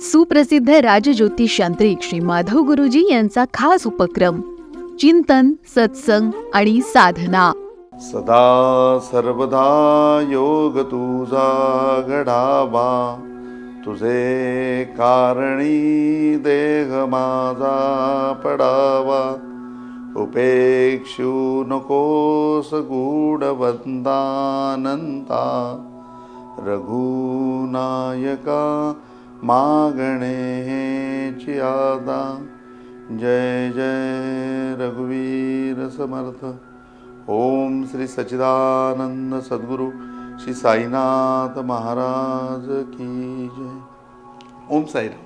सुप्रसिद्ध राजज्योतिष यांत्रिक श्री माधव गुरुजी यांचा खास उपक्रम चिंतन सत्संग आणि साधना. सदा सर्वदा योग तुझा घडावा तुझे कारणी देह माझा पडावा. उपेक्षू नकोस गूढवंदानंता रघुनायका मागणे आदा जय जय रघुवीर समर्थ। ओम श्री सच्चिदानंद सद्गुरु श्री साईनाथ महाराज की जय। ओम साईराम।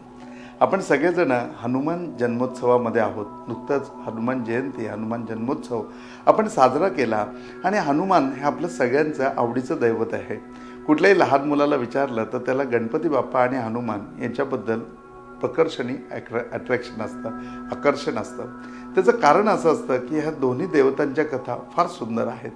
आपण सगळेजण हनुमान जन्मोत्सवामध्ये आहोत. नुकतंच हनुमान जयंती हनुमान जन्मोत्सव आपण साजरा केला आणि हनुमान हे आपलं सगळ्यांचं आवडीचं दैवत आहे. कुठल्याही लहान मुलाला विचारलं तर त्याला गणपती बाप्पा आणि हनुमान यांच्याबद्दल प्रकर्षणी ॲक्र अट्रॅक्शन असतं आकर्षण असतं. त्याचं कारण असं असतं की ह्या दोन्ही देवतांच्या कथा फार सुंदर आहेत.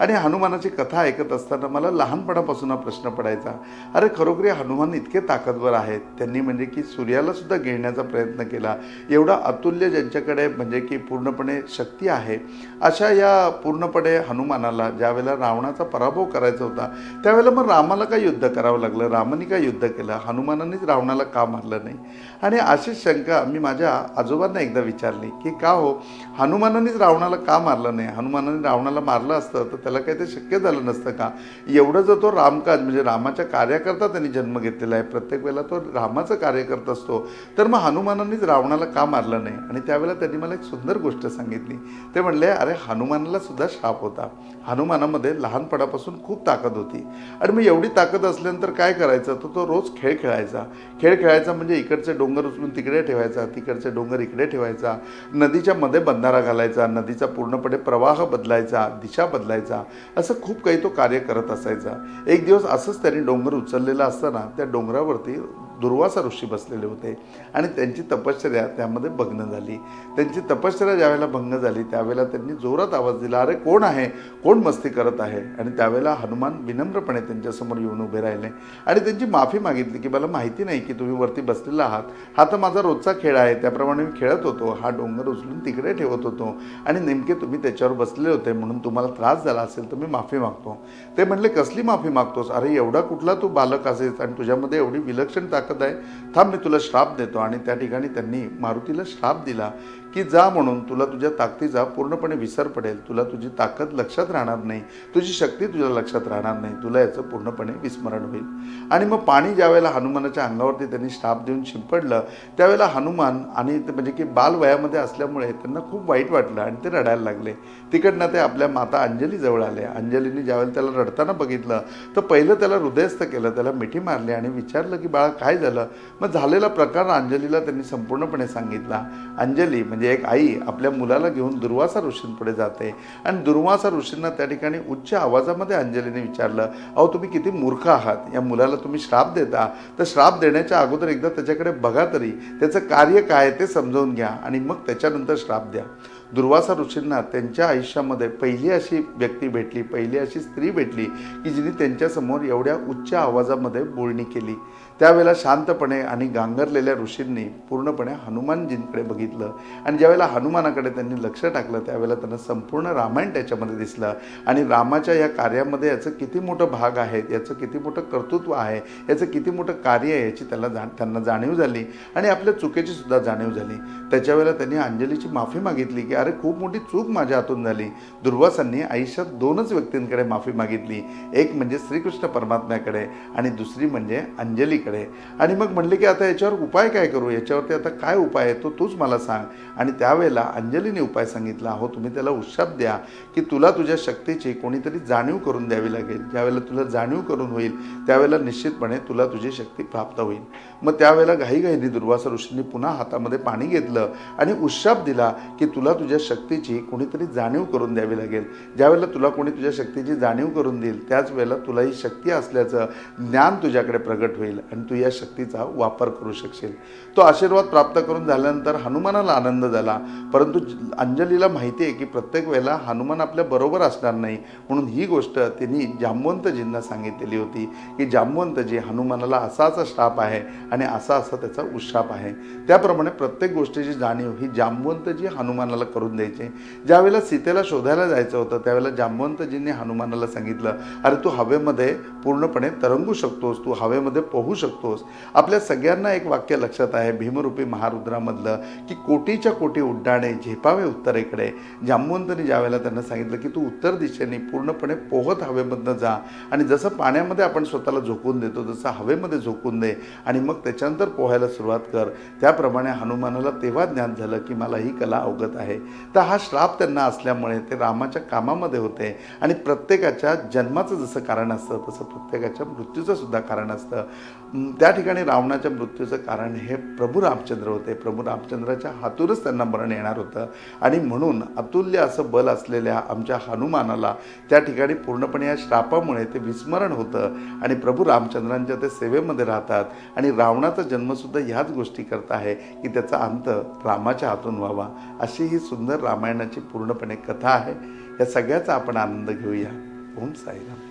आणि हनुमानाची कथा ऐकत असताना मला लहानपणापासून हा प्रश्न पडायचा अरे खरोखरी हनुमान इतके ताकदवर आहेत? त्यांनी म्हणजे की सूर्याला सुद्धा प्रयत्न केला. एवढा अतुल्य ज्यांच्याकडे म्हणजे की पूर्णपणे शक्ती आहे अशा या पूर्णपणे हनुमानाला ज्यावेळेला रावणाचा पराभव करायचा होता त्यावेळेला मग रामाला काय युद्ध करावं लागलं? रामाने काय युद्ध केलं? हनुमानानेच रावणाला का मारलं नाही? आणि अशीच शंका मी माझ्या आजोबांना एकदा विचारली की का हो? हनुमानानेच रावणाला का मारलं नाही? हनुमानाने रावणाला मारलं असतं तर त्याला काही ते शक्य झालं नसतं का? एवढं जर तो रामकाज म्हणजे रामाच्या कार्याकरता त्यांनी जन्म घेतलेला आहे प्रत्येक वेळेला तो रामाचं कार्य करत असतो तर मग हनुमानांनीच रावणाला का मारलं नाही? आणि त्यावेळेला त्यांनी मला एक सुंदर गोष्ट सांगितली. ते म्हणले अरे हनुमानाला सुद्धा शाप होता. हनुमानामध्ये लहानपणापासून खूप ताकद होती. आणि मग एवढी ताकद असल्यानंतर काय करायचं? तर तो रोज खेळ खेळायचा. खेळ खेळायचा म्हणजे इकडचे डोंगर उचलून तिकडे ठेवायचा तिकडचे डोंगर इकडे ठेवायचा. नदीच्या मध्ये बंधारा घालायचा नदीचा पूर्णपणे प्रवाह बदलायचा दिशा बदलायचा. असं खूप काही तो कार्य करत असायचा. एक दिवस असंच त्यांनी डोंगर उचललेला असताना त्या डोंगरावरती दुर्वासा ऋषी बसलेले होते. आणि त्यांची तपश्चर्या त्यामध्ये भग्न झाली. त्यांची तपश्चर्या ज्यावेळेला भंग झाली त्यावेळेला त्यांनी जोरात आवाज दिला अरे कोण आहे? कोण मस्ती करत आहे? आणि त्यावेळेला हनुमान विनम्रपणे त्यांच्यासमोर येऊन उभे राहिले. आणि त्यांची माफी मागितली की मला माहिती नाही की तुम्ही वरती बसलेला आहात. हा तर माझा रोजचा खेळ आहे. त्याप्रमाणे मी खेळत होतो. हा डोंगर उचलून तिकडे ठेवत होतो. आणि नेमके तुम्ही त्याच्यावर बसले होते. म्हणून तुम्हाला त्रास झाला असेल तर मी माफी मागतो. ते म्हणले कसली माफी मागतोस? अरे एवढा कुठला तू बालक असेस आणि तुझ्यामध्ये एवढी विलक्षण ताकद आहे. थांब मी तुला श्राप देतो. आणि त्या ठिकाणी त्यांनी मारुतीला श्राप दिला. की जा म्हणून तुला तुझ्या ताकदीचा पूर्णपणे विसर पडेल. तुला तुझी ताकद लक्षात राहणार नाही. तुझी शक्ती तुझ्या लक्षात राहणार नाही. तुला याचं पूर्णपणे विस्मरण होईल. आणि मग पाणी ज्यावेळेला हनुमानाच्या अंगावरती त्यांनी श्राप देऊन शिंपडलं त्यावेळेला हनुमान आणि म्हणजे की बालवयामध्ये असल्यामुळे त्यांना खूप वाईट वाटलं आणि ते रडायला लागले. तिकडनं ते आपल्या माता अंजलीजवळ आले. अंजलीने ज्यावेळेला त्याला रडताना बघितलं तर पहिलं त्याला हृदयस्थ केलं त्याला मिठी मारली आणि विचारलं की बाळा काय झालं? मग झालेला प्रकार अंजलीला त्यांनी संपूर्णपणे सांगितला. अंजली म्हणजे म्हणजे एक आई आपल्या मुलाला घेऊन दुर्वासा ऋषींपुढे जाते. आणि दुर्वासा ऋषींना त्या ठिकाणी उच्च आवाजामध्ये अंजलीने विचारलं अहो तुम्ही किती मूर्ख आहात? या मुलाला तुम्ही श्राप देता? तर श्राप देण्याच्या अगोदर एकदा त्याच्याकडे बघा तरी त्याचं कार्य काय आहे ते समजावून घ्या आणि मग त्याच्यानंतर श्राप द्या. दुर्वासा ऋषींना त्यांच्या आयुष्यामध्ये पहिली अशी व्यक्ती भेटली पहिली अशी स्त्री भेटली की जिने त्यांच्यासमोर एवढ्या उच्च आवाजामध्ये बोलणी केली. त्यावेळेला शांतपणे आणि गांगरलेल्या ऋषींनी पूर्णपणे हनुमानजींकडे बघितलं आणि ज्यावेळेला हनुमानाकडे त्यांनी लक्ष टाकलं त्यावेळेला त्यांना संपूर्ण रामायण त्याच्यामध्ये दिसलं. आणि रामाच्या या कार्यामध्ये याचं किती मोठं भाग आहे याचं किती मोठं कर्तृत्व आहे याचं किती मोठं कार्य आहे याची त्याला जा त्यांना जाणीव झाली आणि आपल्या चुकीची सुद्धा जाणीव झाली. त्याच्या वेळेला त्यांनी अंजलीची माफी मागितली की अरे खूप मोठी चूक माझ्या हातून झाली. दुर्वासांनी आयुष्यात दोनच व्यक्तींकडे माफी मागितली. एक म्हणजे श्रीकृष्ण परमात्म्याकडे आणि दुसरी म्हणजे अंजलीकडे. आणि मग म्हणले की आता याच्यावर उपाय काय करू? याच्यावरती आता काय उपाय आहे तो तूच मला सांग. आणि त्यावेळेला अंजलीने उपाय सांगितला हो तुम्ही त्याला उशाप द्या की तुला तुझ्या शक्तीची कोणीतरी जाणीव करून द्यावी लागेल. ज्यावेळेला तुला जाणीव करून होईल त्यावेळेला निश्चितपणे तुला तुझी शक्ती प्राप्त होईल. मग त्यावेळेला घाईघाईने दुर्वासा ऋषींनी पुन्हा हातामध्ये पाणी घेतलं आणि उशाप दिला की तुला तुझ्या शक्तीची कुणीतरी जाणीव करून द्यावी लागेल. ज्यावेळेला तुला कोणी तुझ्या शक्तीची जाणीव करून देईल त्याच वेळेला तुला ही शक्ती असल्याचं ज्ञान तुझ्याकडे प्रगट होईल आणि तू या शक्तीचा वापर करू शकशील. तो आशीर्वाद प्राप्त करून झाल्यानंतर हनुमानाला आनंद झाला. परंतु अंजलीला माहिती आहे की प्रत्येक वेळेला हनुमान आपल्या बरोबर असणार नाही. म्हणून ही गोष्ट तिने जांबवंतजींना सांगितलेली होती की जांबवंतजी हनुमानाला असा असा श्राप आहे आणि असा असा त्याचा उशाप आहे. त्याप्रमाणे प्रत्येक गोष्टीची जाणीव ही जांबवंतजी हनुमानाला करून द्यायचे. ज्यावेळेला सीतेला शोधायला जायचं होतं त्यावेळेला जांबवंतजींनी हनुमानाला सांगितलं अरे तू हवेमध्ये पूर्णपणे तरंगू शकतोस तू हवेमध्ये पोहू शकतोस. आपल्या सगळ्यांना एक वाक्य लक्षात आहे भीमरूपी महारुद्रामधलं की कोटीच्या कोटी उड्डाणे झेपावे उत्तरेकडे. जांबवंतनी ज्यावेळेला त्यांना सांगितलं की तू उत्तर दिशेने पूर्णपणे पोहत हवेमधनं जा आणि जसं पाण्यामध्ये आपण स्वतःला झोकून देतो तसं हवेमध्ये झोकून दे आणि मग त्याच्यानंतर पोहायला सुरुवात कर. त्याप्रमाणे हनुमानाला तेव्हा ज्ञान झालं की मला ही कला अवगत आहे. तर हा श्राप त्यांना असल्यामुळे ते रामाच्या कामामध्ये होते. आणि प्रत्येकाच्या जन्माचं जसं कारण असतं तसं प्रत्येकाच्या मृत्यूचं सुद्धा कारण असतं. त्या ठिकाणी रावणाच्या मृत्यूचं कारण हे प्रभू रामचंद्र होते. प्रभू रामचंद्राच्या हातूनच त्यांना मरण येणार होतं. आणि म्हणून अतुल्य असं बल असलेल्या आमच्या हनुमानाला त्या ठिकाणी पूर्णपणे या श्रापामुळे ते विस्मरण होतं. आणि प्रभू रामचंद्रांच्या ते सेवेमध्ये राहतात. आणि रावणाचा जन्मसुद्धा ह्याच गोष्टी करत आहे की त्याचा अंत रामाच्या हातून व्हावा. अशी ही सुंदर रामायणाची पूर्णपणे कथा आहे. या सगळ्याचा आपण आनंद घेऊया. ओम साईराम.